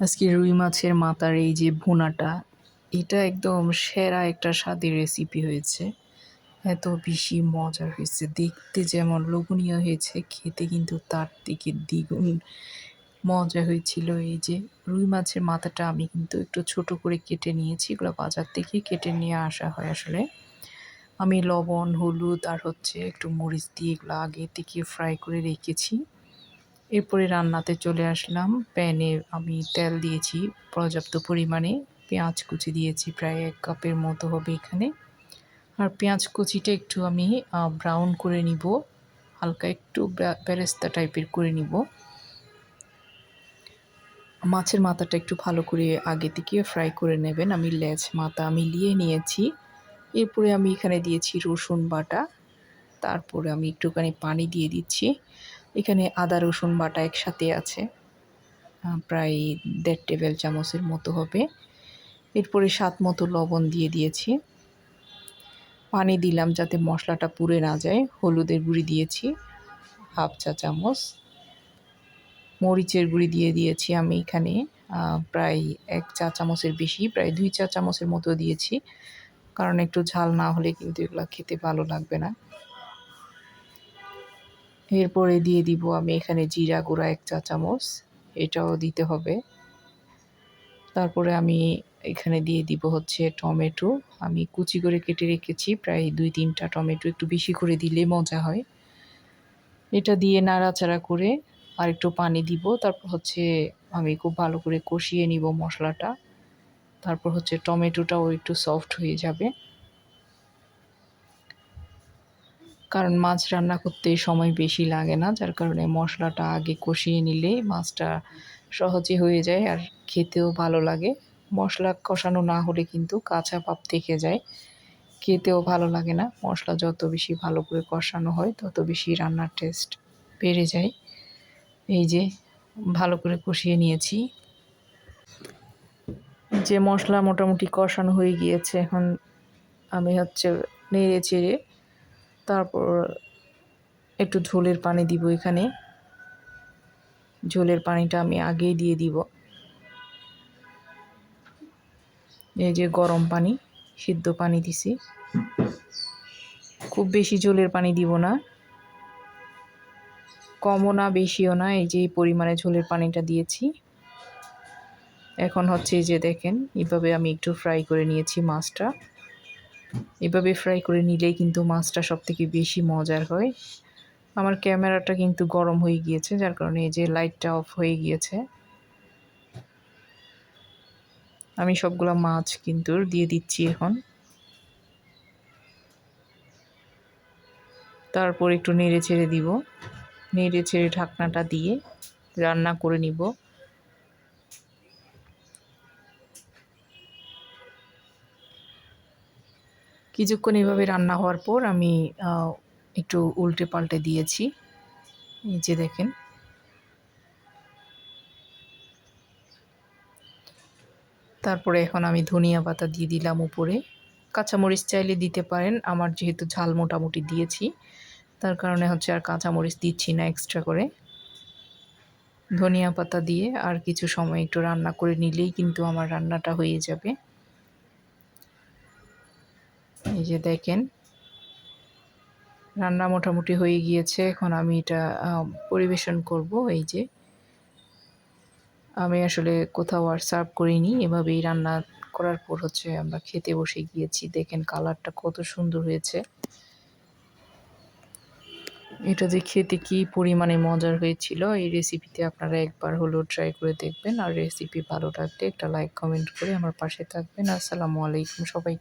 আজকে রুই মাছের মাথার এই যে ভুনাটা, এটা একদম সেরা একটা স্বাদের রেসিপি হয়েছে। এত বেশি মজার হয়েছে, দেখতে যেমন লোভনীয় হয়েছে, খেতে কিন্তু তার থেকে দ্বিগুণ মজা হয়েছিল। এই যে রুই মাছের মাথাটা আমি কিন্তু একটু ছোট করে কেটে নিয়েছি, এগুলো বাজার থেকে কেটে নিয়ে আসা হয় আসলে। আমি লবণ, হলুদ আর হচ্ছে একটু মরিচ দিয়ে এগুলো আগে থেকে ফ্রাই করে রেখেছি। এরপরে রান্নাতে চলে আসলাম। প্যানে আমি তেল দিয়েছি পর্যাপ্ত পরিমাণে। পেঁয়াজ কুচি দিয়েছি প্রায় এক কাপের মতো হবে এখানে। আর পেঁয়াজ কুচিটা একটু আমি ব্রাউন করে নিব। হালকা একটু বেরেস্তা টাইপের করে নিব। মাছের মাথাটা একটু ভালো করে আগে থেকে ফ্রাই করে নেবেন। আমি লেজ মাথা মিলিয়ে নিয়েছি। এরপরে আমি এখানে দিয়েছি রসুন বাটা। তারপরে আমি একটুখানি পানি দিয়ে দিচ্ছি। এখানে আদা, রসুন বাটা একসাথে আছে। প্রায় দেড় টেবিল চামচের মতো হবে। এরপরে স্বাদ মতো লবণ দিয়ে দিয়েছি। পানি দিলাম যাতে মশলাটা পুড়ে না যায়। হলুদের গুঁড়ি দিয়েছি, হাফ চা চামচ। মরিচের গুঁড়ি দিয়ে দিয়েছি আমি এখানে। প্রায় এক চা চামচের বেশি, প্রায় দুই চা চামচের মতো দিয়েছি। কারণ একটু ঝাল না হলে কিন্তু এগুলো খেতে ভালো লাগবে না। এরপরে দিয়ে দিব আমি এখানে জিরা গুঁড়া এক চা চামচ, এটাও দিতে হবে। তারপরে আমি এখানে দিয়ে দিব হচ্ছে টমেটো। আমি কুচি করে কেটে রেখেছি, প্রায় দুই তিনটা টমেটো, একটু বেশি করে দিলে মজা হয়। এটা দিয়ে নাড়াচাড়া করে আর একটু পানি দিব, তারপর হচ্ছে আমি খুব ভালো করে কষিয়ে নিব মশলাটা। তারপর হচ্ছে টমেটোটাও একটু সফট হয়ে যাবে। কারণ মাছ রান্না করতে সময় বেশি লাগে না, যার কারণে মশলাটা আগে কষিয়ে নিলে মাছটা সহজে হয়ে যায় আর খেতেও ভালো লাগে। মশলা কষানো না হলে কিন্তু কাঁচা পাপ থেকে যায়, খেতেও ভালো লাগে না। মশলা যত বেশি ভালো করে কষানো হয়, তত বেশি রান্নার টেস্ট বেড়ে যায়। এই যে, ভালো করে কষিয়ে নিয়েছি। যে মশলা মোটামুটি কষানো হয়ে গিয়েছে, এখন আমি হচ্ছে নেড়ে চেড়ে তারপর একটু ঝোলের পানি দিব এখানে। ঝোলের পানিটা আমি আগেই দিয়ে দিব। এই যে গরম পানি, সিদ্ধ পানি দিছি। খুব বেশি ঝোলের পানি দিব না। কমও না, বেশিও না, এই যে পরিমাণে ঝোলের পানিটা দিয়েছি। এখন হচ্ছে যে দেখেন এভাবে আমি একটু ফ্রাই করে নিয়েছি মাছটা। এভাবে ফ্রাই করে নিলেই কিন্তু মাছটা সব থেকে বেশি মজার হয়। আমার ক্যামেরাটা কিন্তু গরম হয়ে গিয়েছে, যার কারণে এই যে লাইটটা অফ হয়ে গিয়েছে। আমি সবগুলো মাছ কিন্তু দিয়ে দিচ্ছি এখন। তারপর একটু নেড়ে ছেড়ে দিব। নেড়ে ছেড়ে ঢাকনাটা দিয়ে রান্না করে নিব। কিছুক্ষণ এভাবে রান্না হওয়ার পর আমি একটু উল্টে পাল্টে দিয়েছি। যে দেখেন। তারপরে এখন আমি ধনিয়া পাতা দিয়ে দিলাম উপরে। কাঁচামরিচ চাইলে দিতে পারেন, আমার যেহেতু ঝাল মোটামুটি দিয়েছি, তার কারণে হচ্ছে আর কাঁচামরিচ দিচ্ছি না এক্সট্রা করে। ধনিয়া পাতা দিয়ে আর কিছু সময় একটু রান্না করে নিলেই কিন্তু আমার রান্নাটা হয়ে যাবে। এই যে দেখেন, রান্না মোটামুটি হয়ে গিয়েছে। এখন আমি এটা পরিবেশন করব। এই যে, আমি আসলে কোথাও আর সার্ভ করিনি। এভাবেই রান্না করার পর হচ্ছে আমরা খেতে বসে গিয়েছি। দেখেন কালারটা কত সুন্দর হয়েছে। এটা যে খেতে কি পরিমাণে মজার হয়েছিল, এই রেসিপিতে আপনারা একবার হলেও ট্রাই করে দেখবেন। আর রেসিপি ভালো লাগলে একটা লাইক কমেন্ট করে আমার পাশে থাকবেন। আসসালামু আলাইকুম সবাই